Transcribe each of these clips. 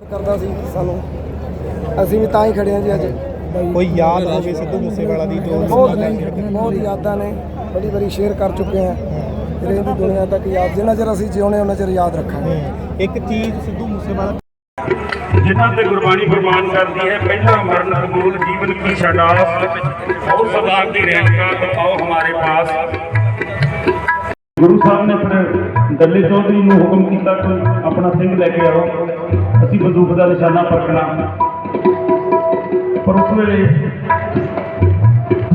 ਕਰਦਾ ਸੀ ਸਾਨੂੰ। ਅਸੀਂ ਵੀ ਤਾਂ ਹੀ ਖੜੇ ਆ ਜੀ ਅੱਜ। ਕੋਈ ਯਾਦ ਹੋਵੇ ਸਿੱਧੂ ਮੂਸੇਵਾਲਾ ਦੀ ਤੋਂ ਬਹੁਤ ਨੇ, ਬਹੁਤ ਯਾਦਾਂ ਨੇ। ਬੜੀ ਵਾਰੀ ਸ਼ੇਅਰ ਕਰ ਚੁੱਕੇ ਆ ਜਿਹੜੇ ਦੀ ਦੁਨੀਆ ਤੱਕ ਯਾਦ ਜਿੰਨਾ ਚਿਰ ਅਸੀਂ ਜਿਉਣੇ ਉਹਨਾਂ ਚਿਰ ਯਾਦ ਰੱਖਾਂਗੇ। ਇੱਕ ਚੀਜ਼ ਸਿੱਧੂ ਮੂਸੇਵਾਲਾ ਜਿਨ੍ਹਾਂ ਤੇ ਗੁਰਬਾਣੀ ਪ੍ਰਮਾਣ ਕਰਦੀ ਹੈ ਪਹਿਲਾ ਮਰਨ ਕਬੂਲ ਜੀਵਨ ਕੀ ਛਡਾਸ ਔਰ ਸਦਾ ਦੀ ਰਹਿਨਕਾ ਆਓ ਹਮਾਰੇ ਪਾਸ। ਗੁਰੂ ਸਾਹਿਬ ਨੇ ਆਪਣੇ ਦੱਲੇ ਚੌਧਰੀ ਨੂੰ ਹੁਕਮ ਕੀਤਾ ਕਿ ਆਪਣਾ ਸਿੰਘ ਲੈ ਕੇ ਆਓ। ਅਸੀਂ ਬੰਦੂਕ ਦਾ ਨਿਸ਼ਾਨਾ ਪਰਖਣਾ। ਪਰ ਉਸ ਵੇਲੇ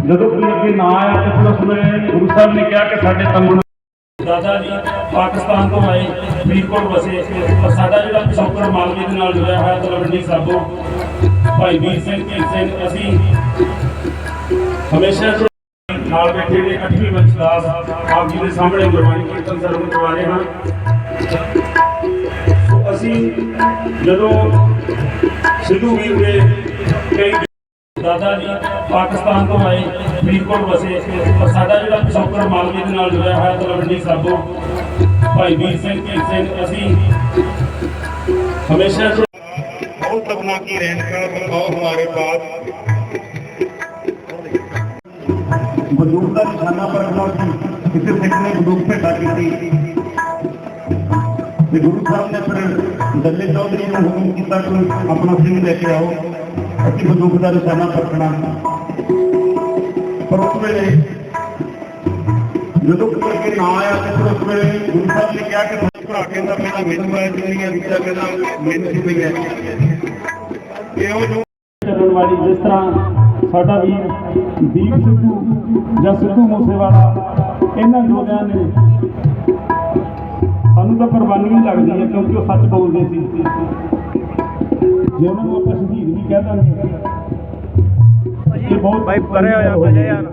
ਜਦੋਂ ਕੋਈ ਅੱਗੇ ਨਾ ਆਇਆ ਤੇ ਫਿਰ ਉਸ ਵੇਲੇ ਗੁਰੂ ਸਾਹਿਬ ਨੇ ਕਿਹਾ ਕਿ ਸਾਡੇ ਤੰਬੂ ਦਾਦਾ ਜੀ ਪਾਕਿਸਤਾਨ ਤੋਂ ਆਏ, ਫਰੀਦਕੋਟ ਵਸੇ। ਪਰ ਸਾਡਾ ਜਿਹੜਾ ਪਿਛੋਕੜ ਮਾਲਵੇ ਦੇ ਨਾਲ ਜੁੜਿਆ ਹੋਇਆ ਤਲਵੰਡੀ ਸਾਬੋ, ਭਾਈ ਵੀਰ ਸਿੰਘ ਧੀਰ ਸਿੰਘ, ਅਸੀਂ ਹਮੇਸ਼ਾ ਤੋਂ ਨਾਲ ਬੈਠੇ ਨੇ 8ਵੀਂ ਵੰਸ਼ਦਾਸ ਆਪ ਜੀ ਦੇ ਸਾਹਮਣੇ ਗੁਰਬਾਣੀ ਕੀਰਤਨ ਸਰਵਣ ਕਰਵਾ ਰਹੇ ਹਾਂ। ਸੋ ਅਸੀਂ ਜਦੋਂ ਸਿੱਧੂ ਵੀਰ ਦੇ ਕਈ ਦਾਦਾ ਜੀ ਪਾਕਿਸਤਾਨ ਤੋਂ ਆਏ ਫਰੀਦਕੋਟ ਵਸੇ ਪਰ ਸਾਡਾ ਜਿਹੜਾ ਪਿਛੋਕੜ ਮਾਲਵੇ ਦੇ ਨਾਲ ਜੁੜਿਆ ਹੋਇਆ ਤਲਵੰਡੀ ਸਾਬੋ ਭਾਈ ਵੀਰ ਸਿੰਘ ਧੀਰ ਸਿੰਘ ਅਸੀਂ ਹਮੇਸ਼ਾ ਤੋਂ बहुत सपना की रेणुका बताओ हमारे पास ਬੰਦੂਕ ਦਾ ਨਿਸ਼ਾਨਾ ਪਰਖਣਾ ਸੀ ਕਿਸੇ ਸਿੱਖ ਨੇ ਬੰਦੂਕ ਭੇਟਾ ਕੀਤੀ ਤੇ ਗੁਰੂ ਸਾਹਿਬ ਨੇ ਫਿਰ ਦੱਲੇ ਚੌਧਰੀ ਨੂੰ ਹੁਕਮ ਕੀਤਾ ਕਿ ਆਪਣਾ ਸਿੰਘ ਲੈ ਕੇ ਆਓ, ਅਸੀਂ ਬੰਦੂਕ ਦਾ ਨਿਸ਼ਾਨਾ ਪਰਖਣਾ। ਪਰ ਉਸ ਵੇਲੇ ਜਦੋਂ ਕੋਈ ਨਾ ਆਇਆ ਤੇ ਫਿਰ ਉਸ ਵੇਲੇ ਗੁਰੂ ਸਾਹਿਬ ਨੇ ਕਿਹਾ ਕਿ ਭਰਾ ਕਹਿੰਦਾ, ਪਹਿਲਾਂ ਮੈਨੂੰ ਆਇਆ ਦੁਨੀਆ ਦੂਜਾ ਕਹਿੰਦਾ, ਮੈਨੂੰ ਸੀ ਪਈ ਹੈ ਇਹੋ ਜੋ ਚੱਲਣ ਵਾਲੀ ਜਿਸ ਤਰ੍ਹਾਂ ਸਾਡਾ ਵੀਰ ਦੀਪ ਸਿੱਧੂ ਜਾਂ ਸਿੱਧੂ ਮੂਸੇਵਾਲਾ, ਇਹਨਾਂ ਯੋਧਿਆਂ ਨੇ ਸਾਨੂੰ ਤਾਂ ਕੁਰਬਾਨੀ ਹੀ ਲੱਗਦੀ ਹੈ ਕਿਉਂਕਿ ਉਹ ਸੱਚ ਬੋਲਦੇ ਸੀ। ਜੇ ਉਹਨਾਂ ਨੂੰ ਆਪਾਂ ਸ਼ਹੀਦ ਵੀ ਕਹਿ ਦਾਂਗੇ ਇਹ ਬਹੁਤ ਭਾਈ ਪਰੇ ਹੋਇਆ ਭਾਈ ਯਾਰ।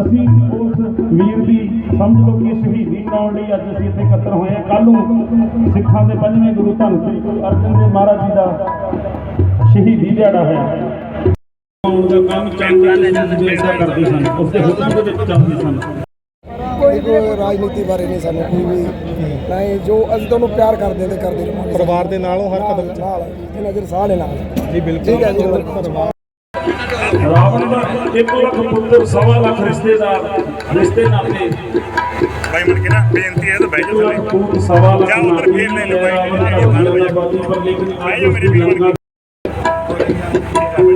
ਅਸੀਂ ਉਸ ਵੀਰ ਦੀ ਸਮਝ ਲਓ ਕਿ ਸ਼ਹੀਦੀ ਮਨਾਉਣ ਲਈ ਅੱਜ ਅਸੀਂ ਇੱਥੇ ਇਕੱਤਰ ਹੋਏ ਹਾਂ। ਕੱਲ ਨੂੰ ਸਿੱਖਾਂ ਦੇ ਪੰਜਵੇਂ ਗੁਰੂ ਧੰਨ ਸ੍ਰੀ ਗੁਰੂ ਅਰਜਨ ਦੇਵ ਮਹਾਰਾਜ ਜੀ ਦਾ ਸ਼ਹੀਦੀ ਦਿਹਾੜਾ ਹੈ ਆਉਣ ਦਾ ਕੰਮ ਚੰਦ ਜੈਸਾ ਕਰਦੇ ਸਨ ਉਸ ਦੇ ਹੁਕਮ ਦੇ ਵਿੱਚ ਚੱਲਦੇ ਸਨ। ਕੋਈ ਰਾਜਨੀਤੀ ਬਾਰੇ ਨਹੀਂ ਸਾਨੂੰ ਕੋਈ ਵੀ ਨਹੀਂ ਜੋ ਅਸੀਂ ਤੁਹਾਨੂੰ ਪਿਆਰ ਕਰਦੇ ਤੇ ਕਰਦੇ ਰਹਾਂਗੇ ਪਰਿਵਾਰ ਦੇ ਨਾਲੋਂ ਹਰ ਕਦਮ ਨਾਲ ਇਹਨਾਂ ਦੇ ਸਾਹ ਦੇ ਨਾਲ ਜੀ ਬਿਲਕੁਲ। ਠੀਕ ਜੀ ਰਾਵਣ ਦਾ 1 ਲੱਖ ਪੁੱਤਰ ਸਵਾ ਲੱਖ ਰਿਸ਼ਤੇਦਾਰ ਰਿਸ਼ਤੇ ਨਾਤੇ ਭਾਈ ਮਨ ਕੇ ਨਾ ਬੇਨਤੀ ਹੈ ਤਾਂ ਬੈਠ ਜਾ ਸਵਾ ਲੱਖ ਜਾਂ ਉਧਰ ਫੇਰ ਲੈ ਲਓ ਭਾਈ ਆਇਓ ਮੇਰੇ ਵੀਰ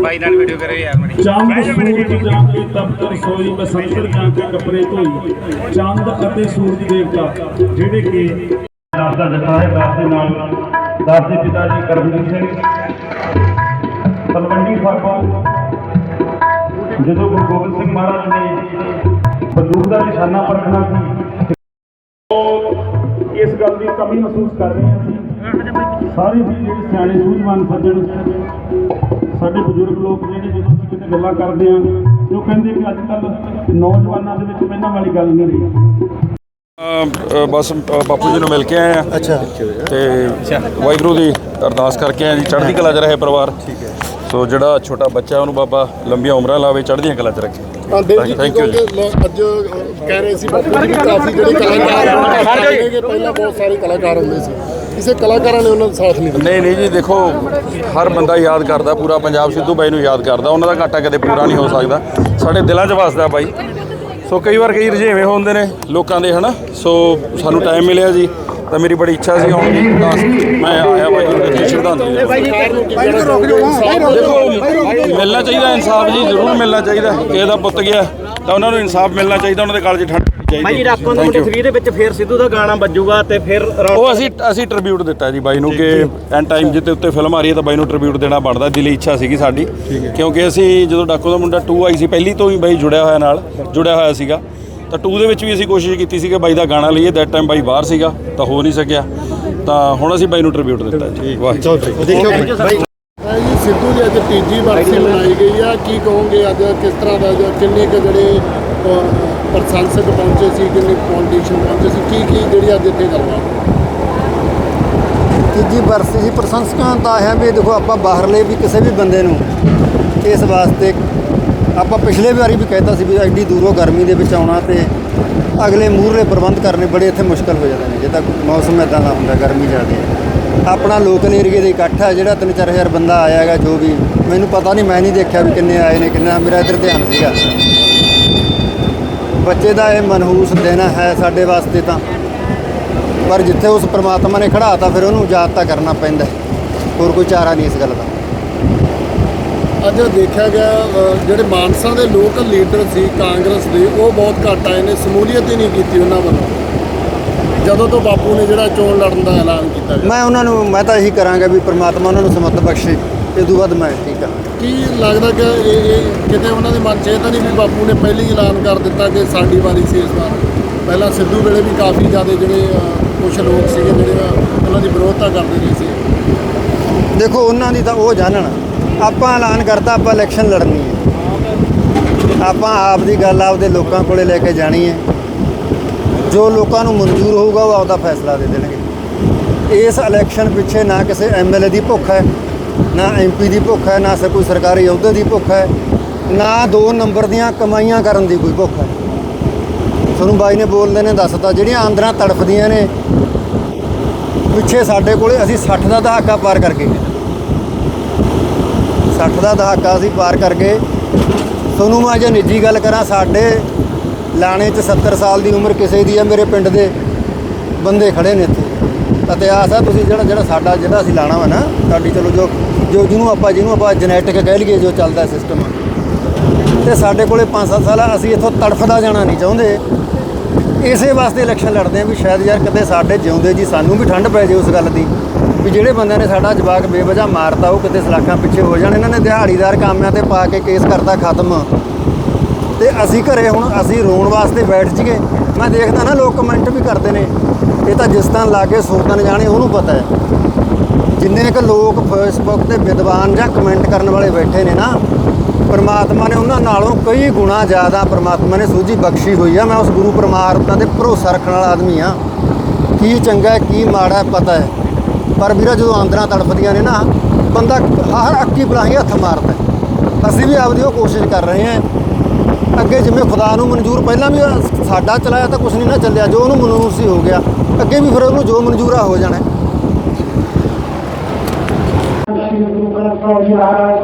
ਭਾਈ ਨਾਲ ਵੀਡੀਓ ਕਰੇ ਯਾਰ ਮੜੀ। ਚੰਦ ਸੂਰਜ ਜਾਂ ਕੇ ਤਪਤਰ ਸੋਈ ਬਸੰਤਰ ਜਾਂ ਕੇ ਕੱਪੜੇ ਧੋਈ। ਚੰਦ ਅਤੇ ਸੂਰਜ ਦੇਵਤਾ ਜਿਹੜੇ ਕਿ ਦਾਸ ਦਾ ਜਥਾ ਹੈ ਦਾਸ ਦੇ ਨਾਲ ਦਾਸ ਦੇ ਪਿਤਾ ਜੀ ਕਰਮਜੀਤ ਸਿੰਘ ਤਲਵੰਡੀ ਸਾਬੋ ਜਦੋਂ ਗੁਰੂ ਗੋਬਿੰਦ ਸਿੰਘ ਮਹਾਰਾਜ ਨੇ ਬੰਦੂਕ ਦਾ ਨਿਸ਼ਾਨਾ ਪਰਖਣਾ ਸੀ ਇਸ ਗੱਲ ਦੀ ਕਮੀ ਮਹਿਸੂਸ ਕਰ ਰਹੇ ਹਾਂ ਸਾਰੇ ਵੀ ਜਿਹੜੇ ਸਿਆਣੇ ਸੂਝਵਾਨ ਸੱਜਣ ਸਾਡੇ ਬਜ਼ੁਰਗ ਲੋਕ ਜਿਹੜੇ ਜਦੋਂ ਅਸੀਂ ਕਿਤੇ ਗੱਲਾਂ ਕਰਦੇ ਤੇ ਉਹ ਕਹਿੰਦੇ ਕਿ ਅੱਜ ਕੱਲ੍ਹ ਨੌਜਵਾਨਾਂ ਦੇ ਵਿੱਚ ਪਹਿਲਾਂ ਵਾਲੀ ਗੱਲ ਨਹੀਂ ਰਹੀ। ਅ, ਬਸ ਬਾਪੂ ਜੀ ਨੂੰ ਮਿਲ ਕੇ ਆਏ ਆ। ਅੱਛਾ। ਤੇ ਵਾਹਿਗੁਰੂ ਦੀ ਅਰਦਾਸ ਕਰਕੇ ਆਏ ਜੀ। ਚੜ੍ਹਦੀ ਕਲਾ 'ਚ ਰਹੇ ਪਰਿਵਾਰ। ਠੀਕ ਹੈ। ਸੋ ਜਿਹੜਾ ਛੋਟਾ ਬੱਚਾ ਉਹਨੂੰ ਬਾਬਾ ਲੰਬੀਆਂ ਉਮਰਾਂ ਲਾਵੇ ਚੜ੍ਹਦੀਆਂ ਕਲਾ 'ਚ ਰੱਖੇ। ਹਾਂ ਦੇਵ ਜੀ ਕੀ Thank you. ਜੀ। ਕਹੋਗੇ ਲ- ਅੱਜ ਕਹਿ ਰਹੇ ਸੀ ਬਾਪੂ ਜੀ ਕਾਫੀ ਜਿਹੜੇ ਕਲਾਕਾਰ ਪਹਿਲਾਂ ਬਹੁਤ ਸਾਰੇ ਕਲਾਕਾਰ ਹੁੰਦੇ ਸੀ। ਕਿਸੇ ਕਲਾਕਾਰਾਂ ਨੇ ਉਹਨਾਂ ਦਾ ਸਾਥ ਨਹੀਂ ਦਿੱਤਾ। ਨਹੀਂ ਨਹੀਂ ਜੀ, ਦੇਖੋ, ਹਰ ਬੰਦਾ ਯਾਦ ਕਰਦਾ, ਪੂਰਾ ਪੰਜਾਬ ਸਿੱਧੂ ਬਾਈ ਨੂੰ ਯਾਦ ਕਰਦਾ, ਉਹਨਾਂ ਦਾ ਘਾਟਾ ਕਦੇ ਪੂਰਾ ਨਹੀਂ ਹੋ ਸਕਦਾ। ਸਾਡੇ ਦਿਲਾਂ 'ਚ ਵਸਦਾ ਬਾਈ। ਸੋ ਕਈ ਵਾਰ ਕਈ ਰੁਝੇਵੇਂ ਹੁੰਦੇ ਨੇ ਲੋਕਾਂ ਦੇ, ਹਨਾ? ਸੋ ਸਾਨੂੰ ਟਾਈਮ ਮਿਲਿਆ ਜੀ, ਤਾਂ ਮੇਰੀ ਬੜੀ ਇੱਛਾ ਸੀ ਆਉਣ ਦੀ, ਤਾਂ ਮੈਂ ਆਇਆ ਭਾਈ ਨੂੰ ਸ਼ਰਧਾਂਜਲੀ ਦੇਖੋ, ਮਿਲਣਾ ਚਾਹੀਦਾ ਇਨਸਾਫ ਜੀ, ਜ਼ਰੂਰ ਮਿਲਣਾ ਚਾਹੀਦਾ, ਕਿਸੇ ਦਾ ਪੁੱਤ ਗਿਆ, ਤਾਂ ਉਹਨਾਂ ਨੂੰ ਇਨਸਾਫ ਮਿਲਣਾ ਚਾਹੀਦਾ, ਉਹਨਾਂ ਦੇ ਕਾਲਜ ਠੰਡ ਭਾਈ ਜੀ। ਰਾਖੋਂ ਦੇ ਮੁੰਡੇ you। 3 ਦੇ ਵਿੱਚ ਫੇਰ ਸਿੱਧੂ ਦਾ ਗਾਣਾ ਵੱਜੂਗਾ ਤੇ ਫਿਰ ਉਹ ਅਸੀਂ ਅਸੀਂ ਟ੍ਰਿਬਿਊਟ ਦਿੱਤਾ ਜੀ ਬਾਈ ਨੂੰ ਕਿ ਐਨ ਟਾਈਮ ਜਿੱਤੇ ਉੱਤੇ ਫਿਲਮ ਆ ਰਹੀ ਹੈ ਤਾਂ ਬਾਈ ਨੂੰ ਟ੍ਰਿਬਿਊਟ ਦੇਣਾ ਬਣਦਾ ਦਿਲੀ ਇੱਛਾ ਸੀਗੀ ਸਾਡੀ। ਕਿਉਂਕਿ ਅਸੀਂ ਜਦੋਂ ਡਾਕੂ ਦਾ ਮੁੰਡਾ 2 ਆਈ ਸੀ ਪਹਿਲੀ ਤੋਂ ਹੀ ਬਾਈ ਜੁੜਿਆ ਹੋਇਆ ਨਾਲ ਜੁੜਿਆ ਹੋਇਆ ਸੀਗਾ। ਤਾਂ 2 ਦੇ ਵਿੱਚ ਵੀ ਅਸੀਂ ਕੋਸ਼ਿਸ਼ ਕੀਤੀ ਸੀ ਕਿ ਬਾਈ ਦਾ ਗਾਣਾ ਲਈਏ ਦੈਟ ਟਾਈਮ ਬਾਈ ਬਾਹਰ ਸੀਗਾ ਤਾਂ ਹੋ ਨਹੀਂ ਸਕਿਆ। ਤਾਂ ਹੁਣ ਅਸੀਂ ਬਾਈ ਨੂੰ ਟ੍ਰਿਬਿਊਟ ਦਿੱਤਾ ਜੀ। ਵਾਹ ਦੇਖਿਓ ਭਾਈ ਜੀ ਸਿੱਧੂ ਦੀ ਅੱਜ ਤੀਜੀ ਵਰਸੀ ਮਨਾਈ ਗਈ ਆ। ਕੀ ਕਹੋਗੇ ਅੱਜ ਕਿਸ ਤਰ੍ਹਾਂ ਦਾ ਜਾਂ ਕਿੰਨੇ ਕੁ ਜਿਹੜੇ ਪ੍ਰਸ਼ੰਸਕ ਪਹੁੰਚੇ ਸੀ, ਕਿੰਨੇ ਪੌਲੀਟੀਸ਼ੀਅਨ ਪਹੁੰਚੇ ਸੀ, ਕੀ ਕੀ ਜਿਹੜੀ ਅੱਜ ਇੱਥੇ ਗੱਲਬਾਤ? ਤੀਜੀ ਬਰਸੀ ਜੀ ਪ੍ਰਸ਼ੰਸਕਾਂ ਦਾ ਹੈ ਵੀ ਦੇਖੋ ਆਪਾਂ ਬਾਹਰਲੇ ਵੀ ਕਿਸੇ ਵੀ ਬੰਦੇ ਨੂੰ ਇਸ ਵਾਸਤੇ ਆਪਾਂ ਪਿਛਲੇ ਵਾਰੀ ਵੀ ਕਹਿਤਾ ਸੀ ਵੀ ਐਡੀ ਦੂਰੋਂ ਗਰਮੀ ਦੇ ਵਿੱਚ ਆਉਣਾ ਤੇ ਅਗਲੇ ਮੂਹਰੇ ਪ੍ਰਬੰਧ ਕਰਨੇ ਬੜੇ ਇੱਥੇ ਮੁਸ਼ਕਲ ਹੋ ਜਾਂਦੇ ਨੇ, ਜੇ ਤਾਂ ਮੌਸਮ ਇਦਾਂ ਦਾ ਹੁੰਦਾ, ਗਰਮੀ ਜ਼ਿਆਦਾ ਹੈ। ਆਪਣਾ ਲੋਕਲ ਏਰੀਏ ਦੇ ਇਕੱਠ ਹੈ ਜਿਹੜਾ 3-4000 ਬੰਦਾ ਆਇਆ ਹੈਗਾ ਜੋ ਵੀ, ਮੈਨੂੰ ਪਤਾ ਨਹੀਂ, ਮੈਂ ਨਹੀਂ ਦੇਖਿਆ ਵੀ ਕਿੰਨੇ ਆਏ ਨੇ, ਕਿੰਨਾ, ਮੇਰਾ ਇੱਧਰ ਧਿਆਨ ਸੀਗਾ। ਬੱਚੇ ਦਾ ਇਹ ਮਨਹੂਸ ਦਿਨ ਹੈ ਸਾਡੇ ਵਾਸਤੇ ਤਾਂ। ਪਰ ਜਿੱਥੇ ਉਸ ਪ੍ਰਮਾਤਮਾ ਨੇ ਖੜਾਤਾ ਫਿਰ ਉਹਨੂੰ ਯਾਦ ਤਾਂ ਕਰਨਾ ਪੈਂਦਾ। ਹੋਰ ਕੋਈ ਚਾਰਾ ਨਹੀਂ ਇਸ ਗੱਲ ਦਾ। ਅੱਜ ਦੇਖਿਆ ਗਿਆ ਅ, ਜਿਹੜੇ ਮਾਨਸਾ ਦੇ ਲੋਕਲ ਲੀਡਰ ਸੀ ਕਾਂਗਰਸ ਦੇ ਉਹ ਬਹੁਤ ਘੱਟ ਆਏ ਨੇ ਸਮੂਲੀਅਤ ਹੀ ਨਹੀਂ ਕੀਤੀ ਉਹਨਾਂ ਵੱਲੋਂ। ਜਦੋਂ ਤੋਂ ਬਾਪੂ ਨੇ ਜਿਹੜਾ ਚੋਣ ਲੜਨ ਦਾ ਐਲਾਨ ਕੀਤਾ ਗਿਆ। ਮੈਂ ਉਹਨਾਂ ਨੂੰ ਮੈਂ ਤਾਂ ਇਹੀ ਕਰਾਂਗਾ ਵੀ ਪ੍ਰਮਾਤਮਾ ਉਹਨਾਂ ਨੂੰ ਸਮਤ ਬਖਸ਼ੇ। ਇਹ ਤੋਂ ਬਾਅਦ ਮੈਂ ਠੀਕ ਹਾਂ ਕੀ ਲੱਗਦਾ ਕਿ ਇਹ ਇਹ ਕਿਤੇ ਉਹਨਾਂ ਦੇ ਮਨ 'ਚ ਇਹ ਤਾਂ ਨਹੀਂ ਵੀ ਬਾਪੂ ਨੇ ਪਹਿਲੀ ਐਲਾਨ ਕਰ ਦਿੱਤਾ ਕਿ ਸਾਡੀ ਵਾਰੀ ਸੀ ਇਸ ਵਾਰ? ਪਹਿਲਾਂ ਸਿੱਧੂ ਵੇਲੇ ਵੀ ਕਾਫੀ ਜ਼ਿਆਦਾ ਜਿਹੜੇ ਕੁਝ ਲੋਕ ਸੀਗੇ ਜਿਹੜੇ ਉਹਨਾਂ ਦੀ ਵਿਰੋਧਤਾ ਕਰਦੇ ਰਹੇ ਸੀ। ਦੇਖੋ, ਉਹਨਾਂ ਦੀ ਤਾਂ ਉਹ ਜਾਣਨ। ਆਪਾਂ ਐਲਾਨ ਕਰਤਾ, ਆਪਾਂ ਇਲੈਕਸ਼ਨ ਲੜਨੀ ਹੈ। ਆਪਾਂ ਆਪ ਦੀ ਗੱਲ ਆਪਦੇ ਲੋਕਾਂ ਕੋਲੇ ਲੈ ਕੇ ਜਾਣੀ ਹੈ। ਜੋ ਲੋਕਾਂ ਨੂੰ ਮਨਜ਼ੂਰ ਹੋਊਗਾ, ਉਹ ਆਪਦਾ ਫੈਸਲਾ ਦੇ ਦੇਣਗੇ। ਇਸ ਇਲੈਕਸ਼ਨ ਪਿੱਛੇ ਨਾ ਕਿਸੇ ਐਮਐਲਏ ਦੀ ਭੁੱਖ ਹੈ। ਨਾ ਐਮਪੀ ਦੀ ਭੁੱਖ ਹੈ, ਨਾ ਸ ਕੋਈ ਸਰਕਾਰੀ ਅਹੁਦੇ ਦੀ ਭੁੱਖ ਹੈ, ਨਾ ਦੋ ਨੰਬਰ ਦੀਆਂ ਕਮਾਈਆਂ ਕਰਨ ਦੀ ਕੋਈ ਭੁੱਖ ਹੈ। ਤੁਹਾਨੂੰ ਬਾਈ ਨੇ ਬੋਲਦੇ ਨੇ, ਦੱਸਤਾ, ਜਿਹੜੀਆਂ ਆਂਦਰਾਂ ਤੜਫਦੀਆਂ ਨੇ, ਪਿੱਛੇ ਸਾਡੇ ਕੋਲੇ ਅਸੀਂ 60 ਦਾ ਦਹਾਕਾ ਪਾਰ ਕਰਕੇ ਗਏ। 60 ਦਾ ਦਹਾਕਾ ਅਸੀਂ ਪਾਰ ਕਰਕੇ ਤੁਹਾਨੂੰ ਮੈਂ ਜੇ ਨਿੱਜੀ ਗੱਲ ਕਰਾਂ, ਸਾਡੇ ਲਾਣੇ 'ਚ 70 ਸਾਲ ਦੀ ਉਮਰ ਕਿਸੇ ਦੀ ਹੈ, ਮੇਰੇ ਪਿੰਡ ਦੇ ਬੰਦੇ ਖੜੇ ਨੇ ਇੱਥੇ। ਇਤਿਹਾਸ ਆ ਤੁਸੀਂ ਜਿਹੜਾ ਜਿਹੜਾ ਸਾਡਾ ਜਿਹੜਾ ਅਸੀਂ ਲਾਣਾ ਵਾ ਨਾ ਸਾਡੀ ਚਲੋ ਜੋ ਜੋ ਜਿਹਨੂੰ ਆਪਾਂ ਜਿਹਨੂੰ ਆਪਾਂ ਜੈਨੇਟਿਕ ਕਹਿ ਲਈਏ ਜੋ ਚੱਲਦਾ ਸਿਸਟਮ ਤੇ ਸਾਡੇ ਕੋਲੇ 5-7 ਸਾਲ ਅਸੀਂ ਇੱਥੋਂ ਤੜਫਦਾ ਜਾਣਾ ਨਹੀਂ ਚਾਹੁੰਦੇ। ਇਸੇ ਵਾਸਤੇ ਇਲੈਕਸ਼ਨ ਲੜਦੇ ਆ ਵੀ ਸ਼ਾਇਦ ਯਾਰ ਕਿਤੇ ਸਾਡੇ ਜਿਉਂਦੇ ਜੀ, ਸਾਨੂੰ ਵੀ ਠੰਡ ਪੈ ਜੇ ਉਸ ਗੱਲ ਦੀ। ਵੀ ਜਿਹੜੇ ਬੰਦਿਆਂ ਨੇ ਸਾਡਾ ਜਵਾਕ ਬੇਵਜ੍ਹਾ ਮਾਰਤਾ, ਉਹ ਕਿਤੇ ਸਲਾਖਾਂ ਪਿੱਛੇ ਹੋ ਜਾਣ। ਇਹਨਾਂ ਨੇ ਦਿਹਾੜੀਦਾਰ ਕਾਮਿਆਂ ਤੇ ਪਾ ਕੇ ਕੇਸ ਕਰਤਾ ਖਤਮ। ਤੇ ਅਸੀਂ ਘਰੇ ਹੁਣ ਅਸੀਂ ਰੋਣ ਵਾਸਤੇ ਬੈਠ ਜੀਏ। ਮੈਂ ਦੇਖਦਾ ਨਾ ਲੋਕ ਕਮੈਂਟ ਵੀ ਕਰਦੇ ਨੇ। ਇਹ ਤਾਂ ਜਿਸ ਤਰ੍ਹਾਂ ਲਾ ਕੇ ਸੋਚਣ ਜਾਣੇ, ਉਹਨੂੰ ਪਤਾ ਹੈ। ਜਿੰਨੇ ਕੁ ਲੋਕ ਫੇਸਬੁੱਕ ਤੇ ਵਿਦਵਾਨ ਜਾਂ ਕਮੈਂਟ ਕਰਨ ਵਾਲੇ ਬੈਠੇ ਨੇ ਨਾ, ਪਰਮਾਤਮਾ ਨੇ ਉਹਨਾਂ ਨਾਲੋਂ ਕਈ ਗੁਣਾ ਜ਼ਿਆਦਾ ਪਰਮਾਤਮਾ ਨੇ ਸੂਝੀ ਬਖਸ਼ੀ ਹੋਈ ਆ। ਮੈਂ ਉਸ ਗੁਰੂ ਪਰਮਾਤਮਾ ਤੇ ਭਰੋਸਾ ਰੱਖਣ ਵਾਲਾ ਆਦਮੀ ਆ। ਕੀ ਚੰਗਾ ਕੀ ਮਾੜਾ ਪਤਾ ਹੈ। ਪਰ ਵੀਰਾ, ਜਦੋਂ ਆਂਦਰਾਂ ਤੜਫਦੀਆਂ ਨੇ ਨਾ, ਬੰਦਾ ਹਰ ਅੱਕੀ ਬਲਾਹੀ ਹੱਥ ਮਾਰਦਾ ਅਸੀਂ ਵੀ ਆਪਦੀ ਉਹ ਕੋਸ਼ਿਸ਼ ਕਰ ਰਹੇ ਹਾਂ। ਅੱਗੇ ਜਿਵੇਂ ਖੁਦਾ ਨੂੰ ਮਨਜ਼ੂਰ ਪਹਿਲਾਂ ਵੀ ਸਾਡਾ ਚਲਾਇਆ ਤਾਂ ਕੁਝ ਨਹੀਂ ਨਾ ਚੱਲਿਆ। ਜੋ ਉਹਨੂੰ ਮਨਜ਼ੂਰ ਸੀ ਹੋ ਗਿਆ। ਅੱਗੇ ਵੀ ਫਿਰ ਉਹਨੂੰ ਜੋ ਮਨਜ਼ੂਰ ਹੋ ਜਾਣਾ ਗੁਰੂ ਗ੍ਰੰਥ ਸਾਹਿਬ ਜੀ ਮਹਾਰਾਜ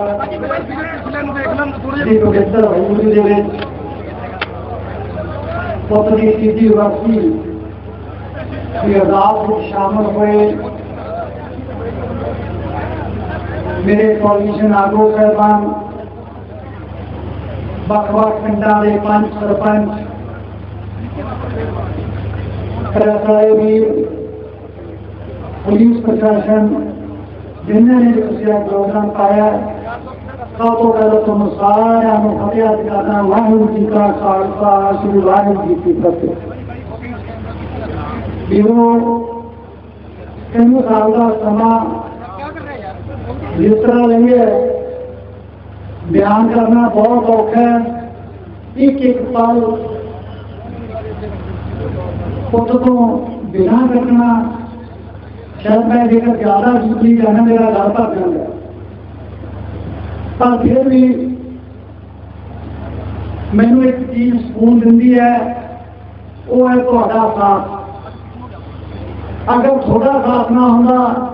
ਦੀ ਪਵਿੱਤਰ ਹਜ਼ੂਰੀ ਦੇ ਵਿੱਚ ਪੁੱਤ ਦੀ ਤੀਜੀ ਵਰਸੀ ਦੀ ਅਰਦਾਸ ਵਿੱਚ ਸ਼ਾਮਲ ਹੋਏ ਮੇਰੇ ਕੋਲੀਸ਼ਨ ਆਗੂ ਸਾਹਿਬਾਨ ਵੱਖ-ਵੱਖ ਪਿੰਡਾਂ ਦੇ ਪੰਜ ਸਰਪੰਚ ਪ੍ਰਸਾਰੇ ਵੀ ਪੁਲਿਸ ਪ੍ਰਸ਼ਾਸਨ ਜਿਨ੍ਹਾਂ ਨੇ ਦੱਸਿਆ ਪ੍ਰੋਗਰਾਮ ਪਾਇਆ ਸਭ ਤੋਂ ਪਹਿਲਾਂ ਤੁਹਾਨੂੰ ਸਾਰਿਆਂ ਨੂੰ ਫਤਿਹ ਕਰਨਾ ਵਾਹਿਗੁਰੂ ਜੀ ਕਾ ਖਾਲਸਾ ਸ੍ਰੀ ਵਾਹਿਗੁਰੂ ਜੀ ਕੀ ਫਤਿਹ ਵੀਰੋ ਤਿੰਨ ਸਾਲ ਦਾ ਸਮਾਂ ਜਿਸ ਤਰ੍ਹਾਂ ਲੰਘਿਆ ਬਿਆਨ ਕਰਨਾ ਬਹੁਤ ਸ਼ਾਇਦ ਮੈਂ ਜੇਕਰ ਜ਼ਿਆਦਾ ਜੁੱਤੀ ਜਾਣਾ ਮੇਰਾ ਘਰ ਭਰ ਜਾਂਦਾ। ਪਰ ਫਿਰ ਵੀ ਮੈਨੂੰ ਇੱਕ ਚੀਜ਼ ਸਕੂਨ ਦਿੰਦੀ ਹੈ, ਉਹ ਹੈ ਤੁਹਾਡਾ ਸਾਥ। ਅਗਰ ਤੁਹਾਡਾ ਸਾਥ ਨਾ ਹੁੰਦਾ,